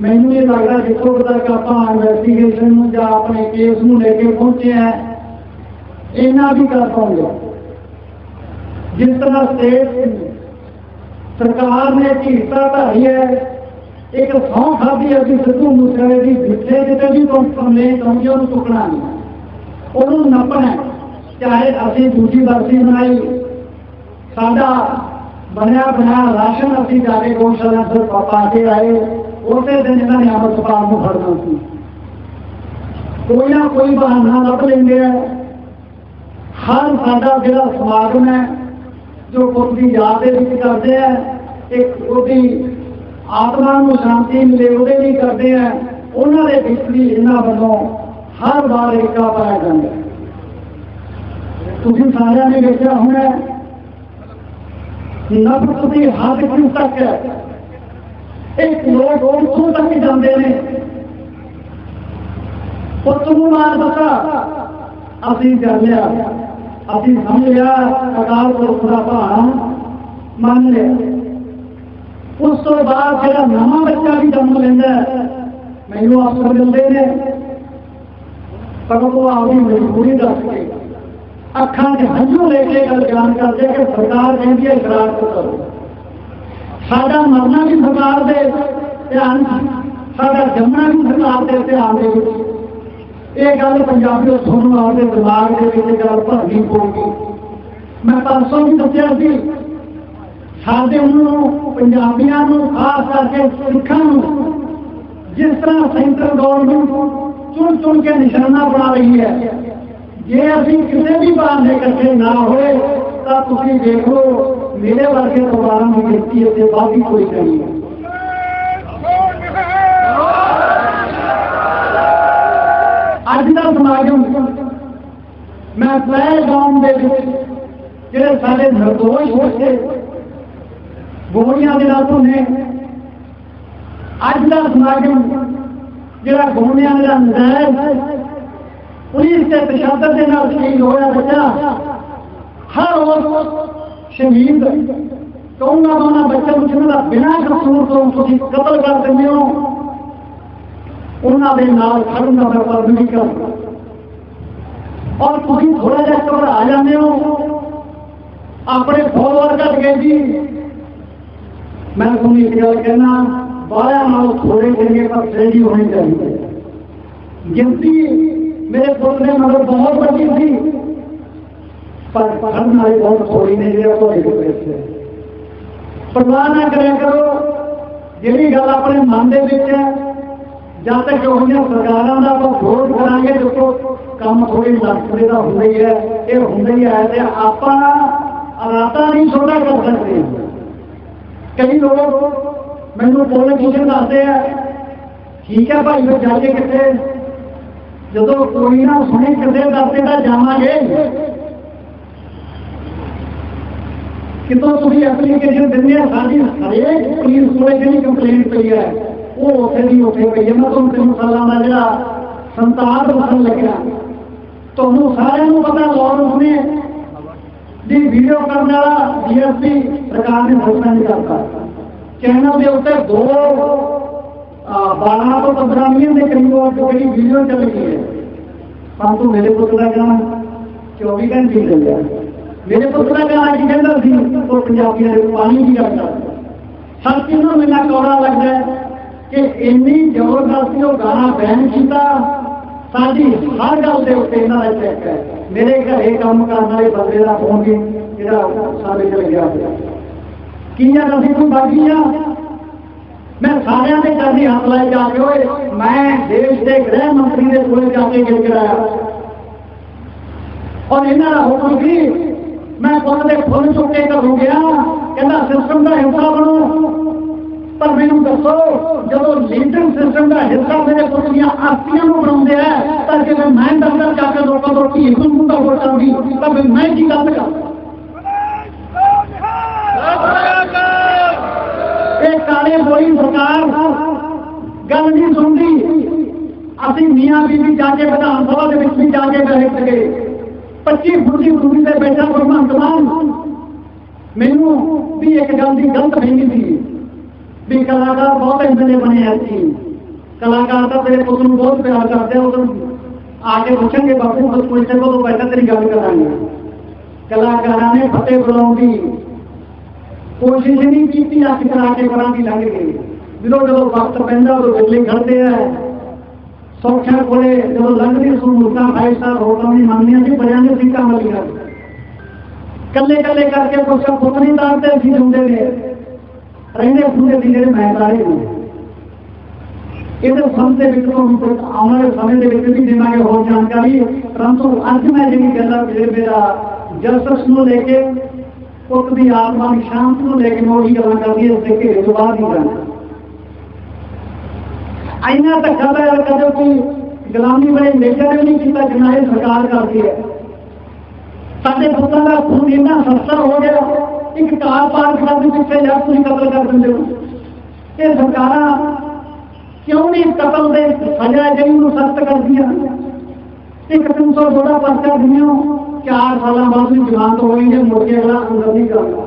ਮੈਨੂੰ ਇਹ ਲੱਗਦਾ ਜਿੱਥੋਂ ਤੱਕ ਆਪਾਂ ਇਨਵੈਸਟੀਗੇਸ਼ਨ ਨੂੰ ਜਾਂ ਆਪਣੇ ਕੇਸ ਨੂੰ ਲੈ ਕੇ ਪਹੁੰਚੇ ਆ ਇਹਨਾਂ ਵੀ ਕਰ ਪਾਉਂਗੇ ਜਿਸ ਤਰ੍ਹਾਂ ਸਟੇਟ ਸਰਕਾਰ ਨੇ ਢੀਟਾ ਧਾਰੀ ਹੈ ਇੱਕ ਸੌਂ ਖਾਦੀ ਅਸੀਂ ਸਿੱਧੂ ਮੂਸੇਵਾਲੇ ਦੀ ਜਿੱਥੇ ਜਿੱਥੇ ਵੀ ਕੰਪਲੇਂਟ ਆਉਂਦੀ ਉਹਨੂੰ ਚੁੱਕਣਾ ਨਹੀਂ ਉਹਨੂੰ ਨੱਪਣਾ ਹੈ। ਚਾਹੇ ਅਸੀਂ ਦੂਜੀ ਵਰਸੀ ਬਣਾਈ ਸਾਡਾ ਬਣਿਆ ਬਣਾਇਆ ਰਾਸ਼ਨ ਅਸੀਂ ਜਾ ਕੇ ਗੋਸ਼ਾਲਾ ਤੋਂ ਪਾ ਕੇ ਆਏ ਉਸੇ ਦਿਨ ਇਹਨਾਂ ਨੇ ਅਮਰਪਾਲ ਨੂੰ ਫੜਨਾ ਸੀ ਕੋਈ ਨਾ ਕੋਈ ਬਹਾਨਾ ਲੱਭ ਲੈਂਦੇ ਆ ਹਰ ਸਾਡਾ ਜਿਹੜਾ ਸਮਾਗਮ ਹੈ ਜੋ ਪੁੱਤ ਦੀ ਯਾਦ ਦੇ ਵਿੱਚ ਕਰਦੇ ਆ ਇੱਕ ਉਹਦੀ ਆਤਮਾ ਨੂੰ ਸ਼ਾਂਤੀ ਮਿਲੇ, ਉਹਦੇ ਲਈ ਕਰਦੇ ਆ। ਉਹਨਾਂ ਦੇ ਵਿੱਚ ਵੀ ਇਹਨਾਂ ਵੱਲੋਂ ਹਰ ਵਾਰ ਏਕਾ ਪਾਇਆ ਜਾਂਦਾ ਹੈ। ਤੁਸੀਂ ਸਾਰਿਆਂ ਨੇ ਵੇਖਿਆ ਹੋਣਾ ਨਫ਼ਰਤ ਦੀ ਹੱਦ ਕਿਉਂ ਤੱਕ ਹੈ? ਇੱਕ ਲੋਕ ਉੱਥੋਂ ਤੱਕ ਜਾਂਦੇ ਨੇ? ਪੁੱਤ ਨੂੰ ਮਾਰ ਦਿੱਤਾ। ਅਸੀਂ ਕਰ ਲਿਆ ਅਸੀਂ ਸਮਝ ਲਿਆ ਅਕਾਲ ਪੁਰਖ ਦਾ ਭਾਣਾ ਮੰਨ ਲਿਆ ਉਸ ਤੋਂ ਬਾਅਦ ਜਿਹੜਾ ਨਵਾਂ ਬੱਚਾ ਵੀ ਜਨਮ ਲੈਂਦਾ ਹੈ, ਮੈਨੂੰ ਅਫਸਰ ਮਿਲਦੇ ਨੇ। ਸਗੋਂ ਉਹ ਆਪਣੀ ਮਜਬੂਰੀ ਦੱਸ ਕੇ ਅੱਖਾਂ 'ਚ ਹੰਝੂ ਲੈ ਕੇ ਗੱਲ ਬਿਆਨ ਕਰਦੇ ਕਿ ਸਰਕਾਰ ਕਹਿੰਦੀ ਹੈ ਇਕਰਾਰ ਕਰੋ। ਸਾਡਾ ਮਰਨਾ ਵੀ ਸਰਕਾਰ ਦੇ ਧਿਆਨ 'ਚ, ਸਾਡਾ ਜੰਮਣਾ ਵੀ ਸਰਕਾਰ ਦੇ ਧਿਆਨ ਦੇ ਵਿੱਚ। ਇਹ ਗੱਲ ਪੰਜਾਬੀਓ ਸੁਣਨ ਵਾਲੇ ਦਿਮਾਗ ਦੇ ਵਿੱਚ ਇਹ ਗੱਲ ਭਰਨੀ ਪਊਗੀ ਮੈਂ ਪਰਸੋਂ ਵੀ ਦੱਸਿਆ ਸੀ ਸਾਡੇ ਨੂੰ ਪੰਜਾਬੀਆਂ ਨੂੰ, ਖਾਸ ਕਰਕੇ ਸਿੱਖਾਂ ਨੂੰ ਜਿਸ ਤਰ੍ਹਾਂ ਸੈਂਟਰ ਗਵਰਨਮੈਂਟ ਚੁਣ ਚੁਣ ਕੇ ਨਿਸ਼ਾਨਾ ਬਣਾ ਰਹੀ ਹੈ, ਜੇ ਅਸੀਂ ਕਿਸੇ ਵੀ ਬਹਾਨੇ ਇਕੱਠੇ ਨਾ ਹੋਏ, ਤਾਂ ਤੁਸੀਂ ਦੇਖੋ ਮੇਰੇ ਵਰਗੇ ਪਰਿਵਾਰਾਂ ਦੀ ਗਿਣਤੀ ਇੱਥੇ ਵਾਧੀ ਕੋਈ ਨਹੀਂ ਹੈ। ਅੱਜ ਦਾ ਸਮਾਗਮ ਮੈਂ ਪਹਿਲਗਾਮ ਦੇ ਵਿੱਚ, ਜਿਹੜੇ ਸਾਡੇ ਨਿਰਦੋਸ਼ ਹੋਏ ਗੋਲੀਆਂ ਦੇ ਨਾਲ ਧੁਨੇ। ਅੱਜ ਦਾ ਸਮਾਗਮ ਜਿਹੜਾ ਗੋਲੀਆਂ ਦਾ ਨਜ਼ਾਇਜ਼ ਪੁਲਿਸ ਦੇ ਤਸ਼ੱਦਦ ਦੇ ਨਾਲ ਸ਼ਹੀਦ ਹੋਇਆ ਬੱਚਾ। ਹਰ ਰੋਜ਼ ਸ਼ਹੀਦ ਕੌਣਾ ਦੋਨਾ ਬੱਚੇ ਨੂੰ ਜਿਹਨਾਂ ਬਿਨਾਂ ਕਸੂਰ ਤੋਂ ਤੁਸੀਂ ਕਤਲ ਕਰ ਦਿੰਦੇ ਹੋ, ਉਹਨਾਂ ਦੇ ਨਾਲ ਖੜਨ ਦਾ ਮੈਂ ਨਹੀਂ ਕਰਦਾ ਔਰ ਤੁਸੀਂ ਥੋੜਾ ਜਿਹਾ ਘਬਰਾ ਜਾਂਦੇ ਹੋ। ਆਪਣੇ ਫੋਲੋਅਰ ਘਟ ਗਏ ਜੀ। ਮੈਂ ਤੁਹਾਨੂੰ ਇੱਕ ਗੱਲ ਕਹਿਣਾ ਬਾਹਰ ਨਾਲੋਂ ਥੋੜੇ ਚੰਗੇ ਪਰ ਸਹੀ ਹੋਣੀ ਚਾਹੀਦੀ। ਗਿਣਤੀ ਮੇਰੇ ਪੁੱਤ ਨੇ ਮਗਰ ਬਹੁਤ ਵੱਡੀ ਸੀ। ਪਰ ਪੜਨ ਵਾਲੇ ਬਹੁਤ ਥੋੜੀ ਨੇ ਜਿਹੜਾ ਤੁਹਾਡੇ ਕੋਲ ਇੱਥੇ ਪਰਵਾਹ ਨਾ ਕਰਿਆ ਕਰੋ, ਜਿਹੜੀ ਗੱਲ ਆਪਣੇ ਮਨ ਦੇ ਵਿੱਚ ਹੈ ਜਦ ਤੱਕ ਉਹਨੀਆਂ ਸਰਕਾਰਾਂ ਦਾ ਆਪਾਂ ਵਿਰੋਧ ਕਰਾਂਗੇ ਦੇਖੋ ਕੰਮ ਥੋੜੀ ਲੱਗਦੇ ਦਾ ਹੁੰਦਾ ਹੀ ਹੈ, ਇਹ ਹੁੰਦਾ ਹੀ ਹੈ, ਤੇ ਆਪਾਂ ਰਾਤਾਂ ਨਹੀਂ ਛੋਟਾ ਕਰ ਸਕਦੇ। ਕਈ ਲੋਕ ਮੈਨੂੰ ਬੋਲੇ ਪੁੱਛਣ ਦੱਸਦੇ ਆ। ਠੀਕ ਹੈ ਭਾਈ ਉਹ ਜਾ ਕੇ ਕਿੱਥੇ? ਜਦੋਂ ਕੋਈ ਨਾ ਸੁਣੇ ਕਿਤੇ ਦੱਸਦੇ ਤਾਂ ਜਾਵਾਂਗੇ। ਕਿਤੋਂ ਤੁਸੀਂ ਐਪਲੀਕੇਸ਼ਨ ਦਿੰਦੇ ਆ ਸਾਡੀ ਹਰੇਕ ਪੁਲਿਸ ਕੋਲੇ ਜਿਹੜੀ ਕੰਪਲੇਂਟ ਪਈ ਹੈ ਉਹ ਉੱਥੇ ਦੀ ਉੱਥੇ ਪਈ ਹੈ ਮੈਂ ਤੁਹਾਨੂੰ ਤਿੰਨ ਸਾਲਾਂ ਦਾ ਜਿਹੜਾ ਸੰਤਾਪ ਵਸਣ ਲੱਗਿਆ। ਤੁਹਾਨੂੰ ਸਾਰਿਆਂ ਨੂੰ ਪਤਾ ਲਾਉਣ ਨੇ ਦੀ ਵੀਡੀਓ ਕਰਨ ਵਾਲਾ ਡੀਐਸਪੀ ਸਰਕਾਰ ਨੇ ਸਸਪੈਂਡ ਕਰਤਾ। ਚੈਨਲ ਦੇ ਉੱਤੇ ਦੋ ਅਹ, 12 ਤੋਂ 15 ਮਿਲੀਅਨ ਦੇ ਕਰੀਬ ਉਹ ਜਿਹੜੀ ਵੀਡੀਓ ਚੱਲ ਗਈ ਹੈ। ਪਰੰਤੂ ਮੇਰੇ ਪੁੱਤ ਦਾ ਗਾਣਾ 24 ਘੰਟੇ ਚੱਲਿਆ। ਮੇਰੇ ਪੁੱਤ ਦਾ ਗਾਣਾ ਕੀ ਕਹਿੰਦਾ ਸੀ ਉਹ ਪੰਜਾਬੀਆਂ ਦੇ ਪਾਣੀ ਦੀ ਗੱਲ ਕਰਦਾ ਸੱਚ ਨੂੰ ਮੈਨੂੰ ਕੌੜਾ ਲੱਗਦਾ ਕਿ ਇੰਨੀ ਜ਼ਬਰਦਸਤੀ ਉਹ ਗਾਣਾ ਬੈਨ ਕੀਤਾ। ਸਾਡੀ ਹਰ ਗੱਲ ਦੇ ਉੱਤੇ ਇਹਨਾਂ ਦਾ ਚੈੱਕ ਹੈ। ਮੇਰੇ ਘਰੇ ਕੰਮ ਕਰਨ ਵਾਲੇ ਬੰਦੇ ਦਾ ਫੋਨ ਵੀ ਜਿਹੜਾ ਸਾਡੇ ਕੋਲ ਗਿਆ ਹੋਇਆ ਕੀ ਆ ਮੈਂ ਸਾਰਿਆਂ ਦੇ ਕਰਦੀ ਹੱਥ ਲਾਏ ਜਾ ਕੇ, ਓਏ, ਮੈਂ ਦੇਸ਼ ਦੇ ਗ੍ਰਹਿ ਮੰਤਰੀ ਦੇ ਕੋਲੇ ਜਾ ਕੇ ਗਿਲ ਕਰਾਇਆ ਔਰ ਇਹਨਾਂ ਦਾ ਹੁਕਮ ਸੀ ਮੈਂ ਕੋਲ ਦੇ ਫੁੱਲ ਚੁੱਕੇ ਘਰੋਂ ਗਿਆ, ਕਹਿੰਦਾ ਸਿਸਟਮ ਦਾ ਹਿੱਸਾ ਬਣੋ। ਪਰ ਮੈਨੂੰ ਦੱਸੋ, ਜਦੋਂ ਲੀਡਰ ਸਿਸਟਮ ਦਾ ਹਿੱਸਾ ਮੇਰੇ ਪੁੱਤ ਦੀਆਂ ਆਸਤੀਆਂ ਨੂੰ ਬਣਾਉਂਦੇ ਆ, ਤਾਂ ਜੇ ਮੈਂ ਦਫ਼ਤਰ ਜਾ ਕੇ ਲੋਕਾਂ ਤੋਂ ਕੀ ਹੁਕਮ ਹੁੰਦਾ ਵੋਟਾਂਗੀ ਤਾਂ ਫਿਰ ਮੈਂ ਕੀ ਗੱਲ ਕਰਾਂ ਇਹ ਕਾਲੇ ਬੋਲੀ ਸਰਕਾਰ ਗੱਲ ਨਹੀਂ ਸੁਣਦੀ। ਅਸੀਂ ਮੀਆਂ ਬੀਬੀ ਜਾ ਕੇ ਵਿਧਾਨ ਸਭਾ ਦੇ ਵਿੱਚ ਵੀ ਜਾ ਕੇ ਬੈਠ ਗਏ 25 ਫੁੱਟੀ ਦੂਰੀ ਤੇ ਬੈਠਾ ਭਗਵੰਤ ਮਾਨ। ਮੈਨੂੰ ਵੀ ਇੱਕ ਗੱਲ ਦੀ ਗਲਤ ਫਹਿਮੀ ਸੀ ਵੀ ਕਲਾਕਾਰ ਬਹੁਤ ਇੰਦਨੇ ਬਣੇ ਆ ਸੀ ਕਲਾਕਾਰ ਤਾਂ ਤੇਰੇ ਪੁੱਤ ਨੂੰ ਬਹੁਤ ਪਿਆਰ ਕਰਦੇ ਆ ਉਦੋਂ ਆ ਕੇ ਪੁੱਛਣਗੇ, ਬਾਪੂ ਬਸ ਕੋਈ ਤੇ ਕੋਲ ਬੈਠਾ? ਤੇਰੀ ਗੱਲ ਕਰਾਂਗੇ। ਕਲਾਕਾਰਾਂ ਨੇ ਫਤਿਹ ਬੁਲਾਉਣ ਦੀ ਕੋਸ਼ਿਸ਼ ਨਹੀਂ ਕੀਤੀ ਅੱਖ ਕਰਾ ਕੇ ਕਰਾਂ ਦੀ ਲੰਘ ਗਈ ਜਦੋਂ ਜਦੋਂ ਵਕਤ ਪੈਂਦਾ, ਉਦੋਂ ਵੇਲੇ ਖੜਦੇ ਆ। ਸੌਖਿਆ ਕੋਲੇ ਜਦੋਂ ਲੰਘਦੇ ਸੂ ਮੁਰਗਾ ਫਾਈਵ ਸਟਾਰ ਹੋਟਲਾਂ ਦੀ ਮੰਨਦੀਆਂ ਸੀ ਬੜਿਆਂ ਦੇ ਸੀਟਾਂ ਮਿਲੀਆਂ ਕੱਲੇ ਕੱਲੇ ਕਰਕੇ ਕੁਛ ਪੁੱਤ ਨਹੀਂ ਤਾਰਦੇ ਸੀ ਹੁੰਦੇ ਨੇ। ਰਹਿੰਦੇ ਹੁੰਦੇ ਸੀ ਜਿਹੜੇ ਮੈਂ ਤਾਰੇ ਨੇ। ਇਹਦੇ ਸਮਝਦੇ ਵਿੱਚੋਂ ਆਉਣ ਵਾਲੇ ਸਮੇਂ ਦੇ ਵਿੱਚ ਵੀ ਦੇਵਾਂਗੇ ਹੋਰ ਜਾਣਕਾਰੀ। ਪਰੰਤੂ ਅੱਜ ਮੈਂ ਜਿਹੜੀ ਗੱਲਾਂ ਫਿਰ ਮੇਰਾ ਜਸਟਿਸ ਨੂੰ ਲੈ ਕੇ ਪੁੱਤ ਦੀ ਆਤਮਾ ਦੀ ਸ਼ਾਂਤ ਨੂੰ ਲੈ ਕੇ ਮੈਂ ਗੱਲਾਂ ਕਰਦੀ ਹਾਂ ਉਸ ਘੇਰੇ ਤੋਂ ਬਾਹਰ ਨਹੀਂ ਜਾਣਾ ਇੰਨਾ ਧੱਕਾ ਤਾਂ ਯਾਰ ਕੋਈ ਗੁਲਾਮੀ ਵਾਲੇ ਨੇਤਾ ਨੇ ਨਹੀਂ ਕੀਤਾ ਜਿੰਨਾ ਇਹ ਸਰਕਾਰ ਕਰਦੀ ਹੈ। ਸਾਡੇ ਪੁੱਤਾਂ ਦਾ ਖੂਨ ਇੰਨਾ ਸਸਤਾ ਹੋ ਗਿਆ, ਇੱਕ ਕਾਰ ਪਾਰਕ ਕਰਨ ਦੇ ਪਿੱਛੇ ਯਾਰ ਤੁਸੀਂ ਕਤਲ ਕਰ ਦਿੰਦੇ ਹੋ। ਇਹ ਸਰਕਾਰਾਂ ਕਿਉਂ ਨਹੀਂ ਕਤਲ ਦੇ ਸਜ਼ਾ ਜਿਹੜੀ ਨੂੰ ਸਖਤ ਕਰਦੀਆਂ? ਇੱਕ 316 ਪਰਚਾ ਦਿਓ ਚਾਰ ਸਾਲਾਂ ਬਾਅਦ ਵੀ ਜਵਾਨ ਹੋਈ ਜੇ ਮੁੜ ਕੇ ਅਗਲਾ ਅੰਦਰ ਨਹੀਂ ਕਰਦਾ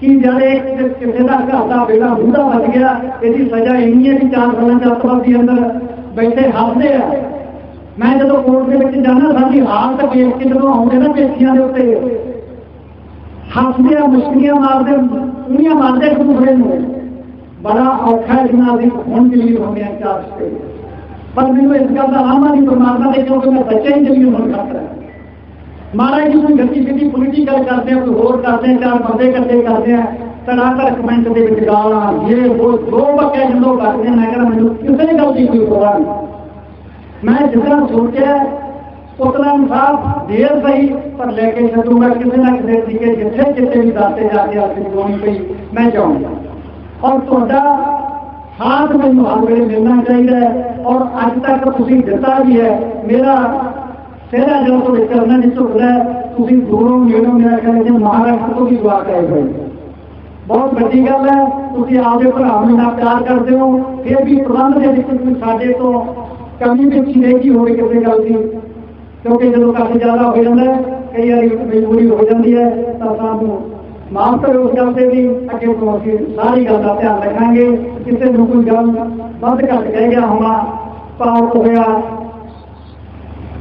ਕਿ ਜਿਹੜੇ ਕਿਸੇ ਦਾ ਘਰ ਦਾ ਬੇੜਾ ਬੁੱਢਾ ਵੱਜ ਗਿਆ ਇਹਦੀ ਸਜ਼ਾ ਇੰਨੀ ਹੈ ਕਿ ਚਾਰ ਸਾਲਾਂ ਦੇ ਅੱਤਵਾਦੀ ਅੰਦਰ ਬੈਠੇ ਹੱਸਦੇ ਆ ਮੈਂ ਜਦੋਂ ਕੋਰਟ ਦੇ ਵਿੱਚ ਜਾਣਾ ਸਾਡੀ ਹਾਲਤ ਵੇਖ ਕੇ ਜਦੋਂ ਆਉਂਦੇ ਨਾ ਪੇਸ਼ੀਆਂ ਦੇ ਉੱਤੇ ਹੱਸਦੇ ਆ ਮੁਸਕੀਆਂ ਮਾਰਦੇ ਉਨੀਆਂ ਮਾਰਦੇ ਇੱਕ ਦੂਸਰੇ ਨੂੰ ਬੜਾ ਔਖਾ ਹੈ ਜਿਨ੍ਹਾਂ ਦੀ ਹੁਣ ਜਲੀਲ ਹੋ ਗਿਆ ਚਾਰ ਸਟੇ ਪਰ ਮੈਨੂੰ ਇਸ ਗੱਲ ਦਾ ਆਮਾ ਨਹੀਂ ਪਰਮਾਤਮਾ ਦੇ ਕਿਉਂਕਿ ਮੈਂ ਬੱਚੇ ਹੀ ਜਲੀਲ ਹੋਣ ਖਾਤਰ ਮਹਾਰਾਜ ਜੀ ਕੋਈ ਗਤੀਵਿਧੀ ਪੋਲੀਟੀਕਲ ਕਰਦੇ ਆ ਕੋਈ ਹੋਰ ਕਰਦੇ ਆ, ਚਾਰ ਬੰਦੇ ਇਕੱਠੇ ਕਰਦੇ ਆ ਤੜਾਕਾ ਕਮੈਂਟ ਦੇ ਵਿੱਚ ਗਾਲਾਂ, ਇਹ ਉਹ, ਦੋ ਬੱਕੇ ਜਦੋਂ ਕਰਦੇ ਮੈਂ ਕਹਿੰਦਾ ਮੈਨੂੰ ਕਿਸੇ ਗੱਲ ਦੀ ਕੋਈ ਪਰਵਾਹ ਨਹੀਂ। ਮੈਂ ਜਿੱਦਾਂ ਸੋਚਿਆ ਉਤਨਾ ਇਨਸਾਫ ਦੇਰ ਸਹੀ, ਪਰ ਲੈ ਕੇ ਛੱਡੂਗਾ ਕਿਸੇ ਨਾ ਕਿਸੇ ਤਰੀਕੇ ਜਿੱਥੇ ਜਿੱਥੇ ਵੀ ਦਾਤੇ ਜਾ ਕੇ ਆਪਣੀ ਜਵਾਨੀ ਪਈ, ਮੈਂ ਜਾਊਂਗਾ। ਔਰ ਤੁਹਾਡਾ ਸਾਥ ਮੈਨੂੰ ਹਰ ਵੇਲੇ ਮਿਲਣਾ ਚਾਹੀਦਾ ਔਰ ਅੱਜ ਤੱਕ ਤੁਸੀਂ ਦਿੱਤਾ ਵੀ ਹੈ, ਮੇਰਾ ਸਿਹਰਾ ਜੋ ਤੁਹਾਡੇ ਕਰਨਾ ਨਹੀਂ ਝੁਕਦਾ ਤੁਸੀਂ ਦੂਰੋਂ ਨੇੜੋਂ ਮੇਰਾ ਕਹਿੰਦੇ ਮਹਾਰਾਸ਼ਟਰ ਤੋਂ ਵੀ ਦੁਆ ਕਰੇ ਹੋਏ। ਬਹੁਤ ਵੱਡੀ ਗੱਲ ਹੈ, ਤੁਸੀਂ ਆਪਦੇ ਭਰਾ ਨੂੰ ਨਾਲ ਪਿਆਰ ਕਰਦੇ ਹੋ, ਫਿਰ ਵੀ ਪ੍ਰਬੰਧ ਦੇ ਵਿੱਚ ਸਾਡੇ ਤੋਂ ਕਮੀ ਪੇਸ਼ੀ ਰਹੇਗੀ ਹੋਵੇ ਕਿਸੇ ਗੱਲ ਦੀ। ਕਿਉਂਕਿ ਜਦੋਂ ਕਾਫੀ ਜ਼ਿਆਦਾ ਹੋ ਜਾਂਦਾ ਕਈ ਵਾਰੀ ਮਜਬੂਰੀ ਹੋ ਜਾਂਦੀ ਹੈ, ਤਾਂ ਸਾਨੂੰ ਮਾਫ ਕਰੋ ਉਸ ਗੱਲ ਤੇ ਵੀ, ਅੱਗੇ ਤੋਂ ਅਸੀਂ ਸਾਰੀ ਗੱਲ ਦਾ ਧਿਆਨ ਰੱਖਾਂਗੇ। ਕਿਸੇ ਨੂੰ ਕੋਈ ਗੱਲ ਵੱਧ ਘੱਟ ਕਹਿ ਗਿਆ ਹੋਣਾ ਪਾਉ ਹੋਇਆ